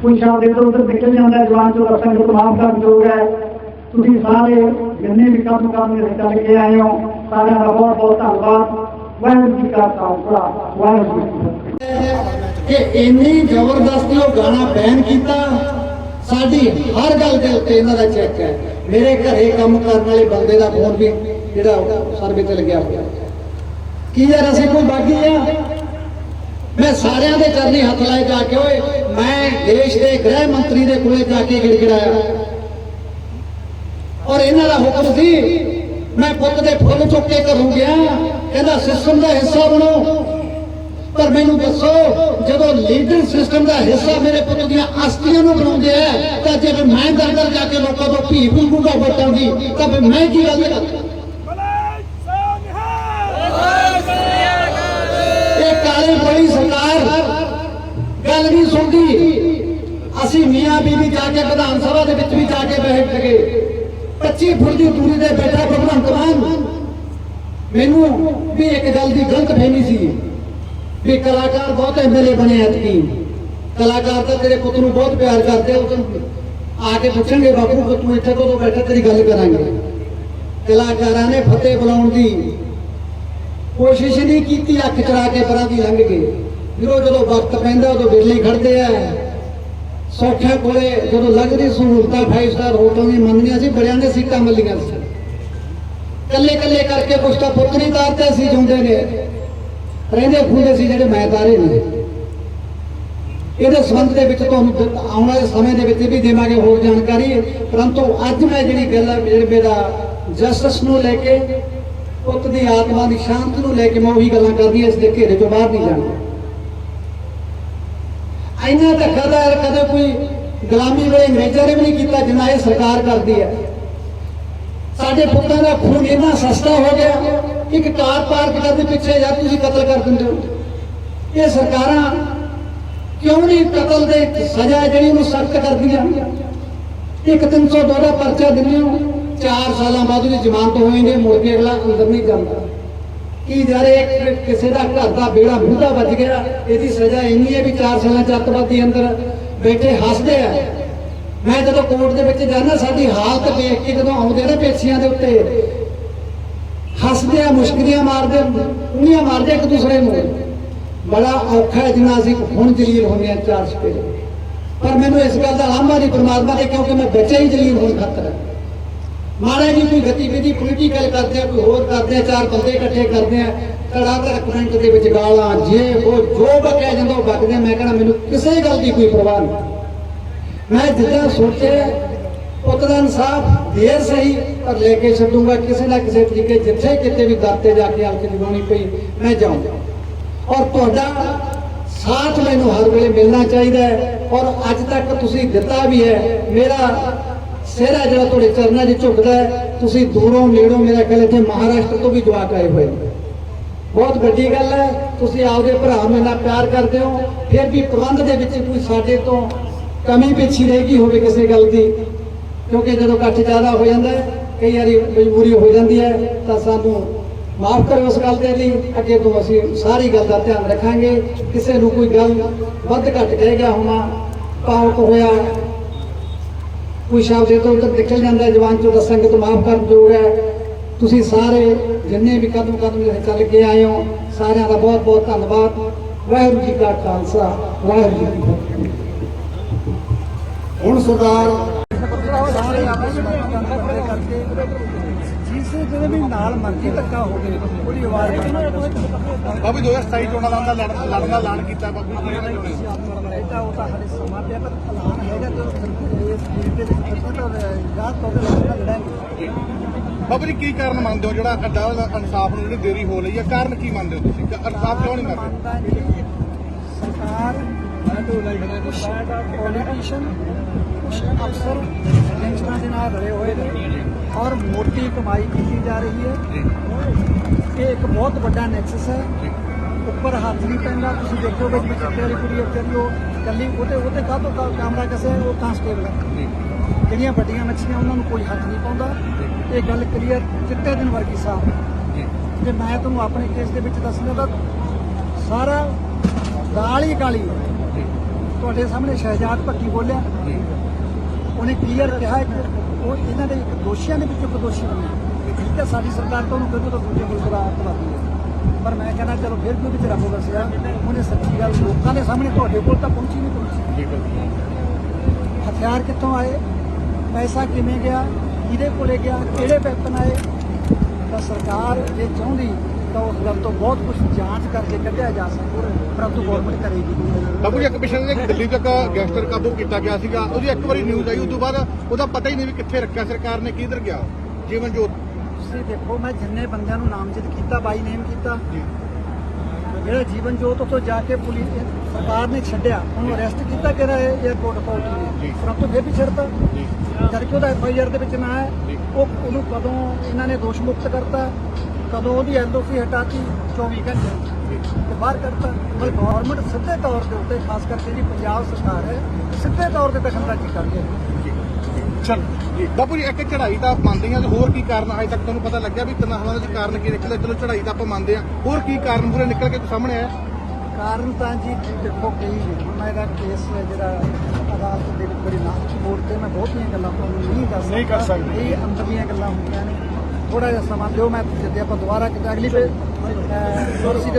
ਕੋਈ ਸ਼ਬਦ ਇੱਧਰ ਉੱਧਰ ਨਿਕਲ ਜਾਂਦਾ ਜਵਾਨ ਚੋਂ ਰਸਾਂ ਨੂੰ ਮਾਫ ਕਰਨ ਯੋਗ ਹੈ। ਤੁਸੀਂ ਸਾਰੇ ਜਿੰਨੇ ਵੀ ਕੰਮ ਕੰਮ ਦੇ ਚੱਲ ਆਏ ਹੋ, ਸਾਰਿਆਂ ਦਾ ਬਹੁਤ ਬਹੁਤ ਧੰਨਵਾਦ। ਵਾਹਿਗੁਰੂ ਜੀ ਕਾ ਖਾਲਸਾ, ਵਾਹਿਗੁਰੂ ਜੀ ਕਿ ਇੰਨੀ ਜ਼ਬਰਦਸਤੀ ਉਹ ਗਾਣਾ ਬੈਨ ਕੀਤਾ, ਸਾਡੀ ਹਰ ਗੱਲ ਦੇ ਉੱਤੇ ਇਹਨਾਂ ਦਾ ਚੈੱਕ ਹੈ। ਮੇਰੇ ਘਰੇ ਕੰਮ ਕਰਨ ਵਾਲੇ ਬੰਦੇ ਦਾ ਫੋਨ ਵੀ ਜਿਹੜਾ ਸਰਵੇ ਤੇ ਲੱਗਿਆ ਹੋਇਆ। ਕੀ ਯਾਰ, ਅਸੀਂ ਕੋਈ ਬਾਗੀ ਆ? ਮੈਂ ਸਾਰਿਆਂ ਦੇ ਚਰਨੀ ਹੱਥ ਲਾਏ ਜਾ ਕੇ, ਓਏ, ਮੈਂ ਦੇਸ਼ ਦੇ ਗ੍ਰਹਿ ਮੰਤਰੀ ਦੇ ਕੋਲੇ ਜਾ ਕੇ ਗਿੜਗਿੜਾਇਆ। ਔਰ ਇਹਨਾਂ ਦਾ ਹੁਕਮ ਸੀ, ਮੈਂ ਪੁੱਤ ਦੇ ਫੁੱਲ ਚੁੱਕ ਕੇ ਘਰੋਂ ਗਿਆ, ਕਹਿੰਦਾ ਸਿਸਟਮ ਦਾ ਹਿੱਸਾ ਬਣੋ। ਪਰ ਮੈਨੂੰ ਦੱਸੋ, ਜਦੋਂ ਲੀਡਰ ਸਿਸਟਮ ਦਾ ਹਿੱਸਾ ਮੇਰੇ ਪੁੱਤ ਦੀਆਂ ਅਸਤੀਆਂ ਨੂੰ ਬਣਾਉਂਦੇ ਆ, ਤਾਂ ਜੇ ਮੈਂ ਦਰ ਦਰ ਜਾ ਕੇ ਲੋਕਾਂ ਤੋਂ ਭੀ ਮੰਗੂਗਾ ਵੋਟਾਂ ਦੀ ਤਾਂ ਫਿਰ ਮੈਂ ਕੀ ਗੱਲ ਕਰਾਂ? ਇਹ ਬੜੀ ਸਰਕਾਰ ਗੱਲ ਨਹੀਂ ਸੁਣਦੀ। ਅਸੀਂ ਮੀਆਂ ਬੀਬੀ ਜਾ ਕੇ ਵਿਧਾਨ ਸਭਾ ਦੇ ਵਿੱਚ ਵੀ ਜਾ ਕੇ ਬੈਠ ਗਏ। 25 ਫੁੱਟ ਦੀ ਦੂਰੀ ਤੇ ਬੈਠਾ ਭਗਵੰਤ ਮਾਨ। ਮੈਨੂੰ ਵੀ ਇੱਕ ਗੱਲ ਦੀ ਗਲਤ ਫਹਿਮੀ ਸੀ ਵੀ ਕਲਾਕਾਰ ਬਹੁਤ ਐਮਐਲਏ ਬਣੇ ਐਤਕੀ। ਕਲਾਕਾਰ ਤਾਂ ਤੇਰੇ ਪੁੱਤ ਨੂੰ ਬਹੁਤ ਪਿਆਰ ਕਰਦੇ ਆ, ਉਹ ਤੈਨੂੰ ਆ ਕੇ ਪੁੱਛਣਗੇ, ਬਾਪੂ ਪੁੱਤ ਤੂੰ ਇੱਥੇ ਕਦੋਂ ਬੈਠਾ? ਤੇਰੀ ਗੱਲ ਕਰਾਂਗੇ। ਕਲਾਕਾਰਾਂ ਨੇ ਫਤਿਹ ਬੁਲਾਉਣ ਦੀ ਕੋਸ਼ਿਸ਼ ਨਹੀਂ ਕੀਤੀ ਅੱਖ ਚੜਾ ਕੇ ਪਰਾਂ ਦੀ ਲੰਘ ਗਏ। ਜਦੋਂ ਜਦੋਂ ਵਕਤ ਪੈਂਦਾ, ਉਦੋਂ ਬਿਰਲੀ ਖੜਦੇ ਆ। ਸੌਖੇ ਕੋਲੇ ਜਦੋਂ ਲੱਗਦੀ ਸਹੂਲਤਾਂ 5 ਸਟਾਰ ਹੋਟਲ ਦੀ ਮੰਨਦੀਆਂ ਸੀ, ਬੜਿਆਂ ਦੇ ਸੀਟਾਂ ਮਿਲੀਆਂ ਸੀ। ਕੱਲੇ ਕੱਲੇ ਕਰਕੇ ਕੁਛ ਤਾਂ ਪੁੱਤ ਨਹੀਂ ਸੀ ਜੁੰਦੇ ਨੇ। ਰਹਿੰਦੇ ਖੁੰਦੇ ਸੀ ਜਿਹੜੇ ਮੈਂ ਤਾਰੇ ਨੇ। ਇਹਦੇ ਸੰਬੰਧ ਦੇ ਵਿੱਚ ਤੁਹਾਨੂੰ ਆਉਣ ਵਾਲੇ ਸਮੇਂ ਦੇ ਵਿੱਚ ਵੀ ਦੇਵਾਂਗੇ ਹੋਰ ਜਾਣਕਾਰੀ। ਪਰੰਤੂ ਅੱਜ ਮੈਂ ਜਿਹੜੀ ਗੱਲ ਹੈ ਜਿਹੜੇ ਮੇਰਾ ਜਸਟਿਸ ਨੂੰ ਲੈ ਕੇ ਪੁੱਤ ਦੀ ਆਤਮਾ ਦੀ ਸ਼ਾਂਤੀ ਨੂੰ ਲੈ ਕੇ ਮੈਂ ਉਹੀ ਗੱਲਾਂ ਕਰਦੀ ਇਸ ਦੇ ਘੇਰੇ ਤੋਂ ਬਾਹਰ ਨਹੀਂ ਜਾਣਾ। ਇੰਨਾ ਤਾਂ ਕਦਾ ਕਦੇ ਕੋਈ ਗੁਲਾਮੀ ਵੇਲੇ ਅੰਗਰੇਜ਼ਾਂ ਨੇ ਵੀ ਨਹੀਂ ਕੀਤਾ ਜਿੰਨਾ ਇਹ ਸਰਕਾਰ ਕਰਦੀ ਹੈ। ਸਾਡੇ ਪੁੱਤਾਂ ਦਾ ਖੂਨ ਇੰਨਾ ਸਸਤਾ ਹੋ ਗਿਆ ਇੱਕ ਕਾਰ ਪਾਰਕ ਕਰਨ ਪਿੱਛੇ ਯਾਰ ਤੁਸੀਂ ਕਤਲ ਕਰ ਦਿੰਦੇ ਹੋ। ਇਹ ਸਰਕਾਰਾਂ ਕਿਉਂ ਨਹੀਂ ਕਤਲ ਦੇ ਸਜ਼ਾ ਜਿਹੜੀ ਉਹਨੂੰ ਸਖਤ ਕਰਦੀਆਂ? ਇੱਕ 302 ਦਾ ਪਰਚਾ ਦਿੰਦੇ ਹੋ। 4 ਸਾਲਾਂ ਬਾਅਦ ਉਹਦੀ ਜ਼ਮਾਨਤ ਹੋਏਗੀ ਮੁੜ ਕੇ ਅਗਲਾ ਅੰਦਰ ਨਹੀਂ ਜਾਂਦਾ। ਕੀ ਜਾਰੇ ਇੱਕ ਕਿਸੇ ਦਾ ਘਰ ਦਾ ਬੇੜਾ ਬੁੱਢਾ ਵੱਜ ਗਿਆ, ਇਹਦੀ ਸਜ਼ਾ ਇੰਨੀ ਹੈ ਵੀ 4 ਸਾਲਾਂ ਚ ਅੱਤਵਾਦੀ ਅੰਦਰ ਬੈਠੇ ਹੱਸਦੇ ਆ। ਮੈਂ ਜਦੋਂ ਕੋਰਟ ਦੇ ਵਿੱਚ ਜਾਂਦਾ, ਸਾਡੀ ਹਾਲਤ ਦੇਖ ਕੇ ਜਦੋਂ ਆਉਂਦੇ ਨੇ ਪੇਸ਼ੀਆਂ ਦੇ ਉੱਤੇ, ਹੱਸਦੇ ਆ ਮੁਸ਼ਕਲੀਆਂ ਮਾਰਦੇ ਉਨੀਆਂ ਮਾਰਦੇ ਇੱਕ ਦੂਸਰੇ ਨੂੰ। ਬੜਾ ਔਖਾ ਹੈ ਜਿੰਨਾ ਅਸੀਂ ਹੁਣ ਜਲੀਲ ਹੁੰਦੇ ਆ ਚਾਰ ਸਪੇ ਪਰ ਮੈਨੂੰ ਇਸ ਗੱਲ ਦਾ ਆਮਾ ਨਹੀਂ ਪਰਮਾਤਮਾ ਦੇ ਕਿਉਂਕਿ ਮੈਂ ਬੱਚਾ ਹੀ ਜਲੀਲ ਹੋਣ ਖਾਤਰ। ਹੈ ਮਾੜਾ ਜੀ, ਕੋਈ ਗਤੀਵਿਧੀ ਪੋਲੀਟੀਕਲ ਕਰਦੇ ਆ, ਕੋਈ ਹੋਰ ਕਰਦੇ ਆ, ਚਾਰ ਬੰਦੇ ਇਕੱਠੇ ਕਰਦੇ ਆ ਤੜਾ ਤੜ ਕਮੈਂਟ ਦੇ ਵਿੱਚ ਗਾਲਾਂ ਜੇ, ਉਹ ਜੋ ਬਕਿਆ ਜਾਂਦਾ ਉਹ ਬਕਦੇ ਮੈਂ ਕਹਿੰਦਾ ਮੈਨੂੰ ਕਿਸੇ ਗੱਲ ਦੀ ਕੋਈ ਪਰਵਾਹ ਨਹੀਂ। ਮੈਂ ਜਿੱਦਾਂ ਸੋਚਿਆ ਪੁੱਤ ਇਨਸਾਫ ਦੇਰ ਸਹੀ, ਪਰ ਲੈ ਕੇ ਛੱਡੂਗਾ ਕਿਸੇ ਨਾ ਕਿਸੇ ਤਰੀਕੇ, ਜਿੱਥੇ ਕਿਤੇ ਵੀ ਦਰ ਤੇ ਜਾ ਕੇ ਆਪ ਜਗਾਉਣੀ ਪਈ, ਮੈਂ ਜਾਊਂਗਾ। ਔਰ ਤੁਹਾਡਾ ਸਾਥ ਮੈਨੂੰ ਹਰ ਵੇਲੇ ਮਿਲਣਾ ਚਾਹੀਦਾ ਹੈ, ਔਰ ਅੱਜ ਤੱਕ ਤੁਸੀਂ ਦਿੱਤਾ ਵੀ ਹੈ, ਮੇਰਾ ਸਿਹਰਾ ਜਿਹੜਾ ਤੁਹਾਡੇ ਚਰਨਾਂ 'ਚ ਝੁਕਦਾ ਹੈ, ਤੁਸੀਂ ਦੂਰੋਂ ਨੇੜੋਂ ਮੇਰਾ ਖਿਆਲ ਇੱਥੇ ਮਹਾਰਾਸ਼ਟਰ ਤੋਂ ਵੀ ਜਵਾਕ ਆਏ ਹੋਏ ਬਹੁਤ ਵੱਡੀ ਗੱਲ ਹੈ, ਤੁਸੀਂ ਆਪਦੇ ਭਰਾ ਨੂੰ ਇੰਨਾ ਪਿਆਰ ਕਰਦੇ ਹੋ, ਫਿਰ ਵੀ ਪ੍ਰਬੰਧ ਦੇ ਵਿੱਚ ਕੋਈ ਸਾਡੇ ਤੋਂ ਕਮੀ ਪੇਛੀ ਰਹਿ ਗਈ ਹੋਵੇ ਕਿਸੇ ਗੱਲ ਦੀ, ਕਿਉਂਕਿ ਜਦੋਂ ਇਕੱਠ ਜ਼ਿਆਦਾ ਹੋ ਜਾਂਦਾ ਹੈ, ਕਈ ਵਾਰੀ ਮਜਬੂਰੀ ਹੋ ਜਾਂਦੀ ਹੈ, ਤਾਂ ਸਾਨੂੰ ਮਾਫ ਕਰੋ ਉਸ ਗੱਲ ਦੇ ਲਈ, ਅੱਗੇ ਤੋਂ ਅਸੀਂ ਸਾਰੀ ਗੱਲ ਦਾ ਧਿਆਨ ਰੱਖਾਂਗੇ। ਕਿਸੇ ਨੂੰ ਕੋਈ ਗੱਲ ਵੱਧ ਘੱਟ ਕਹਿ ਗਿਆ ਹੋਣਾ ਪਾਵਕ ਹੋਇਆ ਕੋਈ ਸ਼ਬਦ ਤੋਂ ਉੱਧਰ ਨਿਕਲ ਜਾਂਦਾ ਹੈ ਜਵਾਨ ਚੋਂ ਤਾਂ ਸੰਗਤ ਮਾਫ ਕਰਨ ਯੋਗ ਹੈ। ਤੁਸੀਂ ਸਾਰੇ ਜਿੰਨੇ ਵੀ ਕਦਮ ਕਦਮ ਜਿਹੜੇ ਚੱਲ ਕੇ ਆਏ ਹੋ ਸਾਰਿਆਂ ਦਾ ਬਹੁਤ ਬਹੁਤ ਧੰਨਵਾਦ। ਵਾਹਿਗੁਰੂ ਜੀ ਕਾ ਖਾਲਸਾ ਵਾਹਿਗੁਰੂ ਜੀ ਕੀ ਫਤਿਹ। ਹੁਣ ਸਰਦਾਰ ਜਿਸ ਜਿਹਦੇ ਵੀ ਨਾਲ ਮਰਜ਼ੀ ਧੱਕਾ ਹੋਵੇ ਉਹਦੀ ਆਵਾਜ਼ ਬਾਬੂ 2027 ਚੋਣਾਂ ਦਾ ਲੜਨ ਲੜਨ ਦਾ ਐਲਾਨ ਕੀਤਾ ਬਾਬੂ ਜੀ ਇਹਦਾ ਉਹ ਤਾਂ ਹਲੇ ਸਮਾਂ ਪਿਆ ਪਰ ਐਲਾਨ ਹੈਗਾ ਤੇ ਇਸ ਜੀ ਕੀ ਕਾਰਨ ਮੰਨਦੇ ਹੋ ਜਿਹੜਾ ਅੱਡਾ ਇਨਸਾਫ ਨੂੰ ਜਿਹੜੀ ਦੇਰੀ ਹੋ ਰਹੀ ਹੈ? ਕਾਰਨ ਕੀ ਮੰਨਦੇ ਹੋ ਤੁਸੀਂ? ਇਨਸਾਫ ਕਿਉਂ ਨਹੀਂ ਮਿਲ ਸਰਕਾਰ ਕੁਛ ਪੋਲੀਟੀਸ਼ੀਅਨ ਕੁਛ ਅਫਸਰ ਗੈਂਗਸਟਰਾਂ ਦੇ ਨਾਲ ਰਲੇ ਹੋਏ ਨੇ ਔਰ ਮੋਟੀ ਕਮਾਈ ਕੀਤੀ ਜਾ ਰਹੀ ਹੈ। ਇਹ ਇੱਕ ਬਹੁਤ ਵੱਡਾ ਨੈਕਸਸ ਹੈ। ਉੱਪਰ ਹੱਥ ਨਹੀਂ ਪੈਂਦਾ ਤੁਸੀਂ ਦੇਖੋਗੇ ਕਿ ਚਿੱਟੇ ਵਾਲੀ ਕੁੜੀ ਉੱਤੇ ਉਹ ਕੱਲੀ ਉਹਦੇ ਉਹਦੇ ਕਾਹਤੋਂ ਕਾ ਕੈਮਰਾ ਕਿਸੇ ਉਹ ਕਾਂਸਟੇਬਲ ਹੈ। ਜਿਹੜੀਆਂ ਵੱਡੀਆਂ ਮੱਛੀਆਂ ਉਹਨਾਂ ਨੂੰ ਕੋਈ ਹੱਥ ਨਹੀਂ ਪਾਉਂਦਾ। ਇਹ ਗੱਲ ਕਲੀਅਰ ਚਿੱਟੇ ਦਿਨ ਵਰਗੀ ਸਾਫ਼। ਜੇ। ਮੈਂ ਤੁਹਾਨੂੰ ਆਪਣੇ ਕੇਸ ਦੇ ਵਿੱਚ ਦੱਸਣਾ ਤਾਂ ਸਾਰਾ ਗਾਲ ਹੈ। ਤੁਹਾਡੇ ਸਾਹਮਣੇ ਸ਼ਹਿਜਾਦ ਭੱਟੀ ਬੋਲਿਆ। ਉਹਨੇ ਕਲੀਅਰ ਕਿਹਾ ਕਿ ਉਹ ਇਹਨਾਂ ਦੇ ਇੱਕ ਦੋਸ਼ੀਆਂ ਦੇ ਵਿੱਚ ਇੱਕ ਦੋਸ਼ੀ ਬਣਿਆ। ਠੀਕ ਹੈ ਸਾਡੀ ਸਰਕਾਰ ਤਾਂ ਉਹਨੂੰ ਕਹਿੰਦੇ ਤਾਂ ਦੂਜੇ ਮੁਲਕ ਦਾ ਅੱਤਵਾਦੀ ਹੈ। ਪਰ ਮੈਂ ਕਹਿੰਦਾ ਚਲੋ ਫਿਰ ਵੀ ਵਿੱਚ ਰੱਬ ਵਸਿਆ। ਉਹਨੇ ਸੱਚੀ ਗੱਲ ਲੋਕਾਂ ਦੇ ਸਾਹਮਣੇ ਤੁਹਾਡੇ ਕੋਲ ਤਾਂ ਪਹੁੰਚੀ ਨਹੀਂ ਪਹੁੰਚੀ। ਹਥਿਆਰ ਕਿੱਥੋਂ ਆਏ? ਪੈਸਾ ਕਿਵੇਂ ਗਿਆ? ਕਿਹਦੇ ਕੋਲੇ ਗਿਆ? ਕਿਹੜੇ ਵੈਪਨ ਆਏ? ਤਾਂ ਸਰਕਾਰ ਜੇ ਚਾਹੁੰਦੀ ਤਾਂ ਉਸ ਗੱਲ ਤੋਂ ਬਹੁਤ ਕੁਝ ਜਾਂਚ ਕਰਕੇ ਕੱਢਿਆ ਜਾ ਸਕਦਾ। ਪਰੰਤੂ ਗਵਰਨਮੈਂਟ ਕਰੇਗੀ। ਬਾਬੂ ਜੀ, ਇੱਕ ਪਿਛਲੇ ਦਿਨ ਦਿੱਲੀ ਤੱਕ ਗੈਂਗਸਟਰ ਕਾਬੂ ਕੀਤਾ ਗਿਆ ਸੀਗਾ। ਉਹਦੀ ਇੱਕ ਵਾਰੀ ਨਿਊਜ਼ ਆਈ, ਉਸ ਤੋਂ ਬਾਅਦ ਉਹਦਾ ਪਤਾ ਹੀ ਨਹੀਂ ਵੀ ਕਿੱਥੇ ਰੱਖਿਆ ਸਰਕਾਰ ਨੇ, ਕਿੱਧਰ ਗਿਆ। ਜੀਵਨ ਜੋਤ ਤੁਸੀਂ ਦੇਖੋ ਮੈਂ ਜਿੰਨੇ ਬੰਦਿਆਂ ਨੂੰ ਨਾਮਜ਼ਦ ਕੀਤਾ ਬਾਈ ਨੇਮ ਕੀਤਾ ਜਿਹੜਾ ਜੀਵਨ ਜੋਤ ਤੋਂ ਜਾ ਕੇ ਪੁਲਿਸ ਸਰਕਾਰ ਨੇ ਛੱਡਿਆ ਉਹਨੂੰ ਅਰੈਸਟ ਕੀਤਾ ਕਿ 에어ਪੋਰਟ ਅਥਾਰਟੀ ਨੇ ਪਰੰਤੂ ਫਿਰ ਵੀ ਛੱਡਤਾ। ਜਦ ਕਿ ਉਹਦਾ ਐਫ ਆਈ ਆਰ ਦੇ ਵਿੱਚ ਨਾ ਹੈ ਉਹ ਉਹਨੂੰ ਕਦੋਂ ਇਹਨਾਂ ਨੇ ਦੋਸ਼ ਮੁਕਤ ਕਰਤਾ ਕਦੋਂ ਉਹਦੀ ਐਲਓਸੀ ਹਟਾਤੀ 24 ਘੰਟੇ। ਤੇ ਬਾਹਰ ਕਰਤਾ ਪਰ ਗਵਰਨਮੈਂਟ ਸਿੱਧੇ ਤੌਰ ਦੇ ਉੱਤੇ ਖਾਸ ਕਰਕੇ ਜੀ ਪੰਜਾਬ ਸਰਕਾਰ ਹੈ ਸਿੱਧੇ ਤੌਰ ਤੇ ਦਖਲਅੰਦਾਜ਼ੀ ਕਰਦੀ ਹੈ ਚਲ ਬਾਪੂ ਜੀ ਇੱਕ ਚੜ੍ਹਾਈ ਤਾਂ ਮੰਨਦੇ ਆ ਤੇ ਹੋਰ ਕੀ ਕਾਰਨ ਅਜੇ ਤੱਕ ਤੁਹਾਨੂੰ ਪਤਾ ਲੱਗਿਆ ਵੀ ਤਿੰਨ ਹਮਲਾਂ ਦੇ ਕਾਰਨ ਕੀ ਨਿਕਲੇ? ਚਲੋ ਚੜ੍ਹਾਈ ਤਾਂ ਆਪਾਂ ਮੰਨਦੇ ਆ ਹੋਰ ਕੀ ਕਾਰਨ ਪੂਰੇ ਨਿਕਲ ਕੇ ਸਾਹਮਣੇ ਆਇਆ ਕਾਰਨ ਤਾਂ ਜੀ ਦੇਖੋ ਕਈ ਮੈਂ ਇਹਦਾ ਕੇਸ ਹੈ ਜਿਹੜਾ ਅਦਾਲਤ ਦੇ ਵਿੱਚ ਬੜੀ ਲਾਂਚ ਮੋੜ ਤੇ ਮੈਂ ਬਹੁਤੀਆਂ ਗੱਲਾਂ ਤੁਹਾਨੂੰ ਨਹੀਂ ਦੱਸ ਨਹੀਂ ਕਰ ਸਕਦਾ। ਇਹ ਅੰਦਰਲੀਆਂ ਗੱਲਾਂ ਹੁੰਦੀਆਂ ਨੇ। ਥੋੜਾ ਜਿਹਾ ਸਮਾਂ ਦਿਓ ਮੈਂ ਜਿੱਦੇ ਆਪਾਂ ਦੁਬਾਰਾ ਕਿਤੇ ਅਗਲੀ ਵੇ